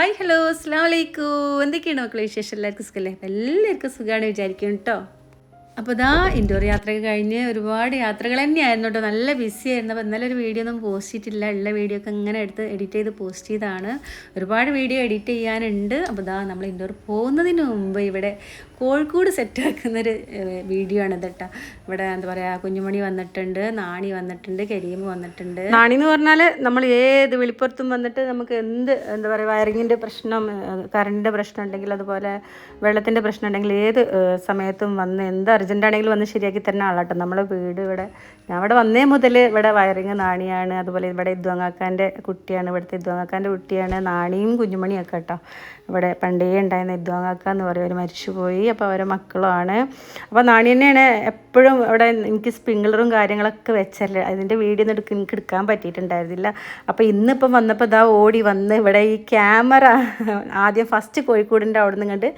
Hi hello അസ്സാം വലൈക്കും എന്തൊക്കെയാണ് മക്കളെ വിശേഷം? എല്ലാവർക്കും സുഖമല്ലേ എല്ലാവർക്കും സുഖമാണ് വിചാരിക്കും കേട്ടോ. അപ്പോൾ ഇതാ ഇൻഡോർ യാത്രയൊക്കെ കഴിഞ്ഞ് ഒരുപാട് യാത്രകൾ തന്നെയായിരുന്നു കേട്ടോ. നല്ല ബിസി ആയിരുന്നു. അപ്പോൾ ഇന്നലെ ഒരു വീഡിയോ ഒന്നും പോസ്റ്റ് ചെയ്തിട്ടില്ല. ഉള്ള വീഡിയോ ഒക്കെ ഇങ്ങനെ എടുത്ത് എഡിറ്റ് ചെയ്ത് പോസ്റ്റ് ചെയ്താണ് ഒരുപാട് വീഡിയോ എഡിറ്റ് ചെയ്യാനുണ്ട്. അപ്പോൾ ഇതാ നമ്മൾ ഇൻഡോർ പോകുന്നതിന് മുമ്പ് ഇവിടെ കോഴിക്കോട് സെറ്റാക്കുന്നൊരു വീഡിയോ ആണ് കേട്ടോ. ഇവിടെ എന്താ പറയുക കുഞ്ഞുമണി വന്നിട്ടുണ്ട് നാണി വന്നിട്ടുണ്ട് കരീം വന്നിട്ടുണ്ട്. നാണി എന്ന് പറഞ്ഞാൽ നമ്മൾ ഏത് വെളിപ്പുറത്തും വന്നിട്ട് നമുക്ക് എന്ത് എന്താ പറയുക വയറിങ്ങിന്റെ പ്രശ്നം കറണ്ടിന്റെ പ്രശ്നം ഉണ്ടെങ്കിൽ അതുപോലെ വെള്ളത്തിന്റെ പ്രശ്നം ഉണ്ടെങ്കിൽ ഏത് സമയത്തും വന്ന് എന്ത് അർജന്റ് ആണെങ്കിൽ വന്ന് ശരിയാക്കി തരുന്ന ആളാട്ടോ. നമ്മളെ വീട് ഇവിടെ ഞാൻ ഇവിടെ വന്നേ മുതൽ ഇവിടെ വയറിങ് നാണിയാണ് അതുപോലെ ഇവിടെ ഇദ്വാങ്ങാക്കാന്റെ കുട്ടിയാണ് ഇവിടുത്തെ ഇദ്വാങ്ങാക്കാന്റെ കുട്ടിയാണ് നാണിയും കുഞ്ഞുമണിയൊക്കെ കേട്ടോ. ഇവിടെ പണ്ടേ ഉണ്ടായിരുന്ന ഇദ്വങ്ങാക്ക എന്ന് പറയും. അവർ മരിച്ചുപോയി അപ്പോൾ അവരെ മക്കളുമാണ്. അപ്പോൾ നാണി തന്നെയാണ് എപ്പോഴും ഇവിടെ എനിക്ക് സ്പ്രിംഗ്ലറും കാര്യങ്ങളൊക്കെ വെച്ചല്ലേ അതിന്റെ വീഡിയോ എടുക്കാൻ എനിക്ക് എടുക്കാൻ പറ്റിയിട്ടുണ്ടായിരുന്നില്ല. അപ്പോൾ ഇന്നിപ്പം വന്നപ്പോൾ ഇതാ ഓടി വന്ന് ഇവിടെ ഈ ക്യാമറ ആദ്യം ഫസ്റ്റ് കോഴിക്കോടിന്റെ അവിടെ നിന്ന് കണ്ട്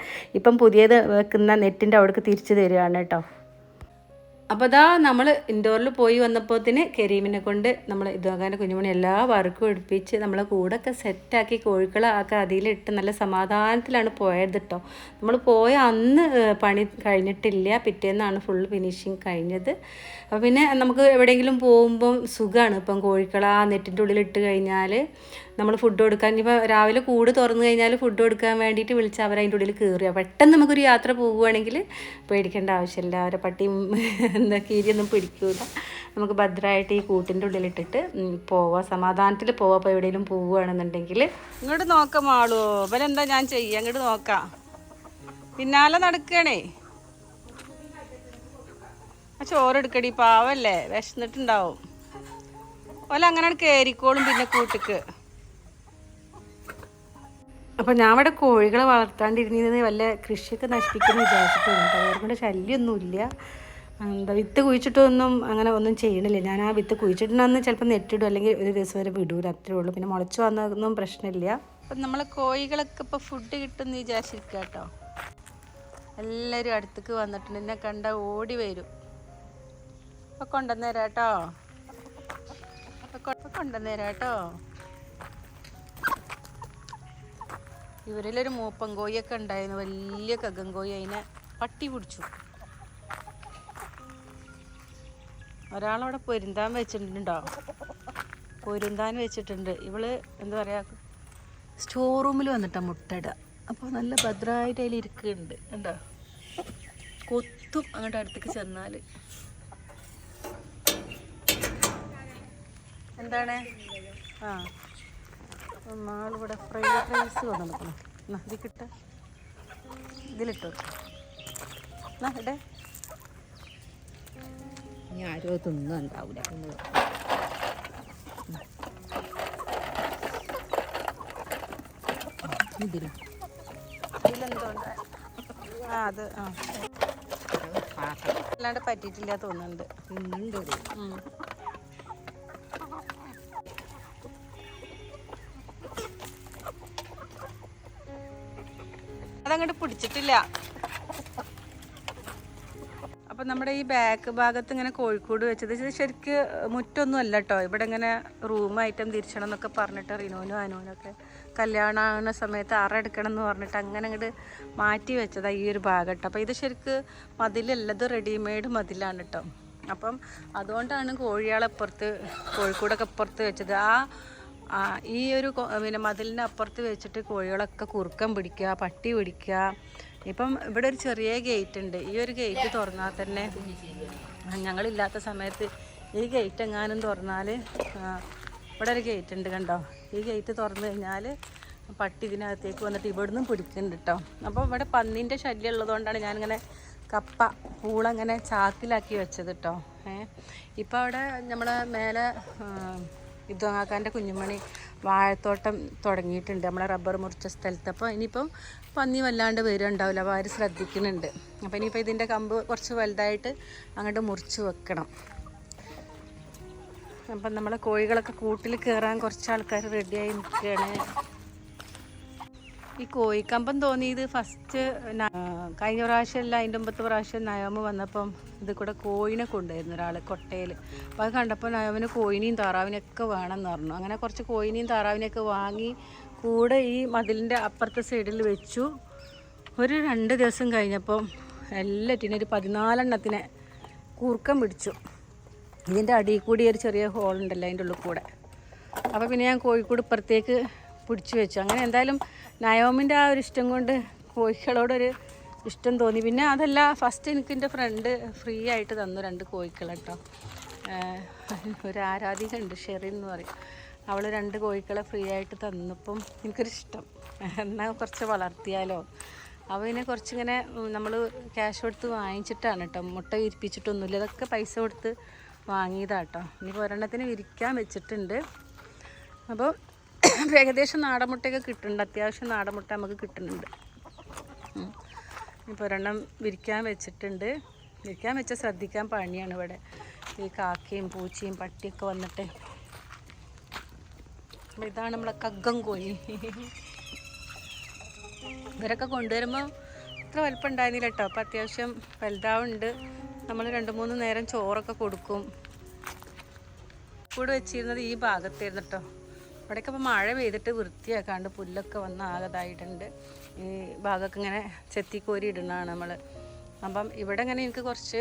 ഇപ്പം പുതിയത് വെക്കുന്ന നെറ്റിന്റെ അവിടേക്ക് തിരിച്ചു തരികയാണ് കേട്ടോ. അപ്പോൾ ഇതാ നമ്മൾ ഇൻഡോറിൽ പോയി വന്നപ്പോത്തിന് കരീമിനെ കൊണ്ട് നമ്മൾ ഇതാകാന്റെ കുഞ്ഞുമണി എല്ലാ വർക്കും എടുപ്പിച്ച് നമ്മളെ കൂടൊക്കെ സെറ്റാക്കി കോഴിക്കളെ ആ അതിലിട്ട് നല്ല സമാധാനത്തിലാണ് പോയത് കേട്ടോ നമ്മൾ പോയ അന്ന് പണി കഴിഞ്ഞിട്ടില്ല. പിറ്റേന്നാണ് ഫുൾ ഫിനിഷിങ് കഴിഞ്ഞത്. അപ്പോൾ പിന്നെ നമുക്ക് എവിടെയെങ്കിലും പോകുമ്പം സുഖമാണ് ഇപ്പം കോഴിക്കളെ ആ നെറ്റിന്റെ ഉള്ളിൽ ഇട്ട് കഴിഞ്ഞാൽ നമ്മൾ ഫുഡ് കൊടുക്കാൻ ഇപ്പോൾ രാവിലെ കൂട് തുറന്നു കഴിഞ്ഞാൽ ഫുഡ് കൊടുക്കാൻ വേണ്ടിയിട്ട് വിളിച്ച് അവർ അതിന്റെ ഉള്ളിൽ കയറുക പെട്ടെന്ന് നമുക്കൊരു യാത്ര പോവുകയാണെങ്കിൽ പേടിക്കേണ്ട ആവശ്യമില്ല. അവരെ പട്ടിയും എന്താ കീരിയൊന്നും പിടിക്കൂല. നമുക്ക് ഭദ്രമായിട്ട് ഈ കൂട്ടിന്റെ ഉള്ളിലിട്ടിട്ട് പോവാം. സമാധാനത്തിൽ പോവാം. അപ്പോൾ എവിടെയെങ്കിലും പോവുകയാണെന്നുണ്ടെങ്കിൽ. ഇങ്ങോട്ട് നോക്കാം ആളോ ഇവരെന്താ ഞാൻ ചെയ്യാം? അങ്ങോട്ട് നോക്കാം. പിന്നാലെ നടക്കണേ. ആ ചോറെടുക്കടി പാവല്ലേ? വിശന്നിട്ടുണ്ടാവും. ഓല അങ്ങനെ കയറിക്കോളും പിന്നെ കൂട്ടിക്ക്. അപ്പം ഞാൻ ഇവിടെ കോഴികളെ വളർത്താണ്ടിരുന്നത് വല്ല കൃഷിയൊക്കെ നശിപ്പിക്കുമെന്ന് വിചാരിച്ചിട്ടുണ്ട്. അതുകൊണ്ട് കൊണ്ട് ശല്യമൊന്നുമില്ല എന്താ വിത്ത് കുഴിച്ചിട്ടൊന്നും അങ്ങനെ ഒന്നും ചെയ്യണില്ല. ഞാൻ ആ വിത്ത് കുഴിച്ചിട്ടുണ്ടെന്ന് ചിലപ്പോൾ നെറ്റിടും അല്ലെങ്കിൽ ഒരു ദിവസം വരെ വിടൂല. അത്രേ ഉള്ളൂ. പിന്നെ മുളച്ചു വന്നതൊന്നും പ്രശ്നമില്ല. അപ്പം നമ്മളെ കോഴികളൊക്കെ ഇപ്പോൾ ഫുഡ് കിട്ടുമെന്ന് വിചാരിച്ചിരിക്കുക കേട്ടോ. എല്ലാവരും അടുത്തേക്ക് വന്നിട്ടുണ്ട്. എന്നെ കണ്ട ഓടി വരും. അപ്പം കൊണ്ടുവന്നേരാട്ടോ അപ്പം അപ്പോൾ ഇവരിലൊരു മൂപ്പൻ കോഴിയൊക്കെ ഉണ്ടായിരുന്നു. വലിയ കകങ്കോയി അതിനെ പട്ടി പിടിച്ചു. ഒരാളവിടെ പൊരുന്താൻ വെച്ചിട്ടുണ്ടോ? പൊരുന്താൻ വെച്ചിട്ടുണ്ട്. ഇവൾ എന്താ പറയാ സ്റ്റോർ റൂമിൽ വന്നിട്ടാണ് മുട്ടയിടുക അപ്പോൾ നല്ല ഭദ്രമായിട്ട് അതിൽ ഇരിക്കുന്നുണ്ട്. കണ്ടോ? കൊത്തും അങ്ങോട്ട് അടുത്തേക്ക് ചെന്നാൽ എന്താണ്? ആ. നാളിവിടെ ഫ്രൈഡ് റൈസ് കൊണ്ടുവന്നിക്കണം എന്നാ ഇത് കിട്ട. ഇതിലിട്ടോ എന്നാ ഇടേ. ഇനി ആരോ തിന്നും ഉണ്ടാവില്ല ഇതിൽ ഇതിലെന്തോ ആ അത് ആ. അല്ലാണ്ട് പറ്റിയിട്ടില്ല തോന്നുന്നുണ്ട്. തിന്നുണ്ട് അതങ്ങോട്ട് പിടിച്ചിട്ടില്ല. അപ്പം നമ്മുടെ ഈ ബാക്ക് ഭാഗത്ത് ഇങ്ങനെ കോഴിക്കോട് വെച്ചത് ഇത് ശരിക്ക് മുറ്റൊന്നും അല്ല കേട്ടോ ഇവിടെ ഇങ്ങനെ റൂം ഐറ്റം തിരിച്ചണം എന്നൊക്കെ പറഞ്ഞിട്ട് റിനോനും ആനോനൊക്കെ കല്യാണമാകുന്ന സമയത്ത് അറ എടുക്കണം എന്ന് പറഞ്ഞിട്ട് അങ്ങനെ അങ്ങോട്ട് മാറ്റി വെച്ചതാണ് ഈ ഒരു ഭാഗം കേട്ടോ. അപ്പോൾ ഇത് ശരിക്ക് മതിലല്ലത് റെഡിമെയ്ഡ് മതിലാണ് കേട്ടോ. അപ്പം അതുകൊണ്ടാണ് കോഴിയാളെ അപ്പുറത്ത് കോഴിക്കോടൊക്കെ അപ്പുറത്ത് വെച്ചത്. ആ ആ, ഈ ഒരു പിന്നെ മതിലിന്റെ അപ്പുറത്ത് വെച്ചിട്ട് കോഴികളൊക്കെ കുറുക്കം പിടിക്കുക പട്ടി പിടിക്കുക. ഇപ്പം ഇവിടെ ഒരു ചെറിയ ഗേറ്റ് ഉണ്ട്. ഈ ഒരു ഗേറ്റ് തുറന്നാൽ തന്നെ ഞങ്ങളില്ലാത്ത സമയത്ത് ഈ ഗേറ്റ് എങ്ങാനും തുറന്നാൽ ഇവിടെ ഒരു ഗേറ്റ് ഉണ്ട് കണ്ടോ? ഈ ഗേറ്റ് തുറന്നു കഴിഞ്ഞാൽ പട്ടി ഇതിനകത്തേക്ക് വന്നിട്ട് ഇവിടുന്ന് പിടിക്കുന്നുണ്ട് കേട്ടോ അപ്പോൾ ഇവിടെ പന്നീന്റെ ശല്യം ഉള്ളതുകൊണ്ടാണ് ഞാനിങ്ങനെ കപ്പ പൂളങ്ങനെ ചാക്കിലാക്കി വെച്ചത് കേട്ടോ ഏഹ് ഇപ്പോൾ അവിടെ നമ്മളെ മേലെ ഇദ്വാക്കാന്റെ കുഞ്ഞുമണി വാഴത്തോട്ടം തുടങ്ങിയിട്ടുണ്ട് നമ്മളെ റബ്ബർ മുറിച്ച സ്ഥലത്ത്. അപ്പോൾ ഇനിയിപ്പം പന്നി വല്ലാണ്ട് വരുന്നുണ്ടാവില്ല. അപ്പോൾ അവർ ശ്രദ്ധിക്കുന്നുണ്ട്. അപ്പോൾ ഇനിയിപ്പോൾ ഇതിന്റെ കമ്പ് കുറച്ച് വലുതായിട്ട് അങ്ങോട്ട് മുറിച്ച് വെക്കണം. അപ്പം നമ്മളെ കോഴികളൊക്കെ കൂട്ടിൽ കയറാൻ കുറച്ച് ആൾക്കാർ റെഡിയായി നിൽക്കുകയാണ്. ഈ കോഴിക്കമ്പം തോന്നിയത് ഫസ്റ്റ് കഴിഞ്ഞ പ്രാവശ്യമല്ല അതിന്റെ മുമ്പത്ത് പ്രാവശ്യം നയോമ് വന്നപ്പം ഇത് കൂടെ കോഴിനെ കൊണ്ടുവരുന്നു ഒരാൾ കൊട്ടയിൽ അപ്പോൾ അത് കണ്ടപ്പോൾ നയോമിന് കോഴിനെയും താറാവിനെയൊക്കെ വേണമെന്ന് പറഞ്ഞു. അങ്ങനെ കുറച്ച് കോഴിനെയും താറാവിനെയൊക്കെ വാങ്ങി കൂടെ ഈ മതിലിന്റെ അപ്പുറത്തെ സൈഡിൽ വെച്ചു. ഒരു രണ്ട് ദിവസം കഴിഞ്ഞപ്പം എല്ലാറ്റിനും ഒരു പതിനാലെണ്ണത്തിനെ കൂർക്കം പിടിച്ചു. ഇതിന്റെ അടിയിൽ കൂടി ഒരു ചെറിയ ഹോൾ ഉണ്ടല്ലോ അതിന്റെ ഉള്ളിൽ കൂടെ. അപ്പോൾ പിന്നെ ഞാൻ കോഴിക്കോട് ഇപ്പുറത്തേക്ക് പിടിച്ചു വെച്ചു. അങ്ങനെ എന്തായാലും നയോമിന്റെ ആ ഒരു ഇഷ്ടം കൊണ്ട് കോഴികളോടൊരു ഇഷ്ടം തോന്നി. പിന്നെ അതല്ല ഫസ്റ്റ് എനിക്ക് എന്റെ ഫ്രണ്ട് ഫ്രീ ആയിട്ട് തന്നു രണ്ട് കോഴികൾ കേട്ടോ. ഒരു ആരാധിക ഉണ്ട് ഷെറി എന്ന് പറയും. അവൾ രണ്ട് കോഴികളെ ഫ്രീ ആയിട്ട് തന്നപ്പം എനിക്കൊരു ഇഷ്ടം എന്നാൽ കുറച്ച് വളർത്തിയാലോ. അപ്പോൾ ഇതിനെ കുറച്ചിങ്ങനെ നമ്മൾ ക്യാഷ് കൊടുത്ത് വാങ്ങിച്ചിട്ടാണ് കേട്ടോ. മുട്ട വിരിപ്പിച്ചിട്ടൊന്നുമില്ല. ഇതൊക്കെ പൈസ കൊടുത്ത് വാങ്ങിയതാട്ടോ ഇനി ഒരെണ്ണത്തിന് വിരിക്കാൻ വെച്ചിട്ടുണ്ട്. അപ്പോൾ ഏകദേശം നാടൻ മുട്ടയൊക്കെ കിട്ടുന്നുണ്ട്. അത്യാവശ്യം നാടൻ മുട്ട നമുക്ക് കിട്ടുന്നുണ്ട്. ഇപ്പോൾ ഒരെണ്ണം വിരിക്കാൻ വെച്ചിട്ടുണ്ട്. വിരിക്കാൻ വെച്ചാൽ ശ്രദ്ധിക്കാൻ പണിയാണ് ഇവിടെ. ഈ കാക്കയും പൂച്ചയും പട്ടിയൊക്കെ വന്നിട്ട്. അപ്പോൾ ഇതാണ് നമ്മളെ കഗ്ഗം കോഴി. ഇവരൊക്കെ കൊണ്ടുവരുമ്പോൾ അത്ര വലിപ്പം ഉണ്ടായിരുന്നില്ല കേട്ടോ. അപ്പോൾ അത്യാവശ്യം വലുതാവുണ്ട്. നമ്മൾ രണ്ട് മൂന്ന് നേരം ചോറൊക്കെ കൊടുക്കും. കൂടെ വെച്ചിരുന്നത് ഈ ഭാഗത്തായിരുന്നു കേട്ടോ. ഇവിടെയൊക്കെ ഇപ്പോൾ മഴ പെയ്തിട്ട് വൃത്തിയാക്കാണ്ട് പുല്ലൊക്കെ വന്ന് ആകതായിട്ടുണ്ട്. ഈ ഭാഗമൊക്കെ ഇങ്ങനെ ചെത്തിക്കോരി ഇടുന്നതാണ് നമ്മൾ അപ്പം ഇവിടെ ഇങ്ങനെ എനിക്ക് കുറച്ച്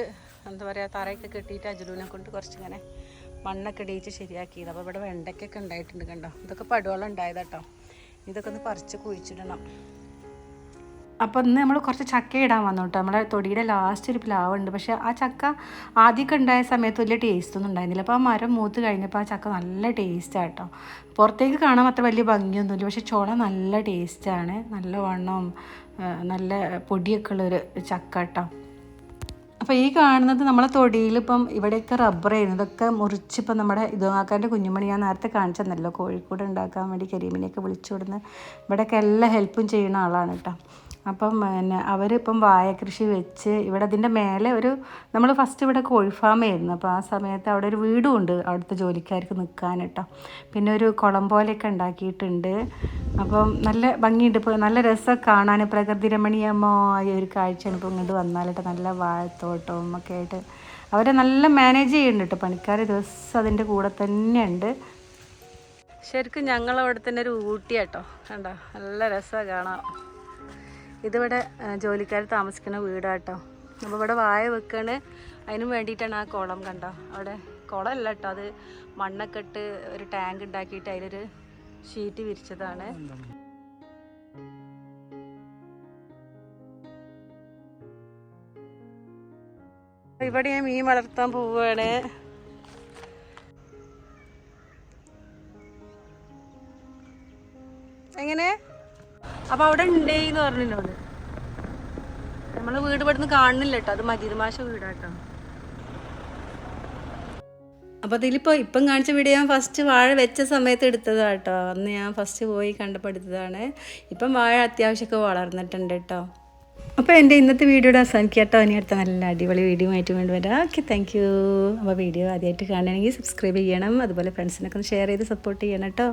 എന്താ പറയുക തറയൊക്കെ കെട്ടിയിട്ട് അജുലൂനെ കൊണ്ട് കുറച്ച് ഇങ്ങനെ മണ്ണൊക്കെ ഇടിയിച്ച് ശരിയാക്കിയത്. അപ്പോൾ ഇവിടെ വെണ്ടയ്ക്കൊക്കെ ഉണ്ടായിട്ടുണ്ട് കണ്ടോ? ഇതൊക്കെ പടുവളം ഉണ്ടായതാട്ടോ. ഇതൊക്കെ ഒന്ന് പറിച്ച് കുഴിച്ചിടണം. അപ്പോൾ ഇന്ന് നമ്മൾ കുറച്ച് ചക്ക ഇടാൻ വന്നു കേട്ടോ നമ്മുടെ തൊടിയുടെ ലാസ്റ്റ് ഒരു പ്ലാവ് ഉണ്ട്. പക്ഷേ ആ ചക്ക ആദ്യമൊക്കെ ഉണ്ടായ സമയത്ത് വലിയ ടേസ്റ്റ് ഒന്നും ഉണ്ടായിരുന്നില്ല. അപ്പോൾ ആ മരം മൂത്ത് കഴിഞ്ഞപ്പോൾ ആ ചക്ക നല്ല ടേസ്റ്റാണ് കേട്ടോ പുറത്തേക്ക് കാണാൻ അത്ര വലിയ ഭംഗിയൊന്നുമില്ല. പക്ഷേ ചോള നല്ല ടേസ്റ്റാണ് നല്ല വണ്ണം നല്ല പൊടിയൊക്കെ ഉള്ളൊരു ചക്ക കേട്ടോ അപ്പോൾ ഈ കാണുന്നത് നമ്മളെ തൊടിയിൽ ഇപ്പം ഇവിടെയൊക്കെ റബ്ബർ ആയിരുന്നു. ഇതൊക്കെ മുറിച്ചിപ്പം നമ്മുടെ ഇതുമാക്കാന്റെ കുഞ്ഞുമണി ഞാൻ നേരത്തെ കാണിച്ചെന്നല്ലോ. കോഴിക്കോട് ഉണ്ടാക്കാൻ വേണ്ടി കരീമിനെയൊക്കെ വിളിച്ചു കൊടുന്ന് ഇവിടെയൊക്കെ എല്ലാ ഹെൽപ്പും ചെയ്യുന്ന ആളാണ് കേട്ടോ അപ്പം പിന്നെ അവരിപ്പം വാഴക്കൃഷി കൃഷി വെച്ച് ഇവിടെ അതിന്റെ മേലെ ഒരു നമ്മൾ ഫസ്റ്റ് ഇവിടെ കോഴി ഫാം ആയിരുന്നു. അപ്പോൾ ആ സമയത്ത് അവിടെ ഒരു വീടും ഉണ്ട് അവിടുത്തെ ജോലിക്കാർക്ക് നിൽക്കാൻ കേട്ടോ പിന്നെ ഒരു കുളം പോലെയൊക്കെ ഉണ്ടാക്കിയിട്ടുണ്ട്. അപ്പം നല്ല ഭംഗിയുണ്ട്. ഇപ്പോൾ നല്ല രസമൊക്കെ കാണാൻ. പ്രകൃതി രമണീയമായ ഒരു കാഴ്ചയാണ് ഇപ്പോൾ ഇങ്ങോട്ട് വന്നാലിട്ട് നല്ല വാഴത്തോട്ടവും ഒക്കെ ആയിട്ട്. അവരെ നല്ല മാനേജ് ചെയ്യുന്നുണ്ട് കേട്ടോ. പണിക്കാർ ദിവസം അതിന്റെ കൂടെ തന്നെയുണ്ട്. ശരിക്കും ഞങ്ങളവിടെ തന്നെ ഒരു ഊട്ടിയാട്ടോ കണ്ടോ? നല്ല രസമാണ് കാണാം ഇതിവിടെ ജോലിക്കാർ താമസിക്കുന്ന വീടാട്ടോ. അപ്പോൾ ഇവിടെ വായ വെക്കാണ്. അതിനു വേണ്ടിയിട്ടാണ് ആ കുളം കണ്ടോ? അവിടെ കുളമല്ല കേട്ടോ അത് മണ്ണൊക്കെ ഇട്ട് ഒരു ടാങ്ക് ഉണ്ടാക്കിയിട്ട് അതിലൊരു ഷീറ്റ് വിരിച്ചതാണ്. ഇവിടെ ഞാൻ മീൻ വളർത്താൻ പോവുകയാണ് എങ്ങനെ? അപ്പൊ അവിടെ ഉണ്ടേ എന്ന് പറഞ്ഞിട്ടുണ്ട് നമ്മളെ വീട് ഇവിടുന്ന് കാണുന്നില്ല കേട്ടോ. അത് മജീദ് മാഷ വീടാട്ടോ. അപ്പോൾ അതിലിപ്പോൾ ഇപ്പം കാണിച്ച വീഡിയോ ഞാൻ ഫസ്റ്റ് വാഴ വെച്ച സമയത്ത് എടുത്തതാണ് കേട്ടോ. അന്ന് ഞാൻ ഫസ്റ്റ് പോയി കണ്ടപ്പോൾ എടുത്തതാണ്. ഇപ്പം വാഴ അത്യാവശ്യമൊക്കെ വളർന്നിട്ടുണ്ട് കേട്ടോ. അപ്പോൾ എന്റെ ഇന്നത്തെ വീഡിയോ അവസാനിക്കുക കേട്ടോ. ഇനി അടുത്ത നല്ല അടിപൊളി വീഡിയോ ആയിട്ട് വേണ്ടി വരാം. ഓക്കെ താങ്ക് യു അപ്പോൾ വീഡിയോ ആദ്യമായിട്ട് കാണണമെങ്കിൽ സബ്സ്ക്രൈബ് ചെയ്യണം. അതുപോലെ ഫ്രണ്ട്സിനൊക്കെ ഒന്ന് ഷെയർ ചെയ്ത് സപ്പോർട്ട് ചെയ്യണം കേട്ടോ.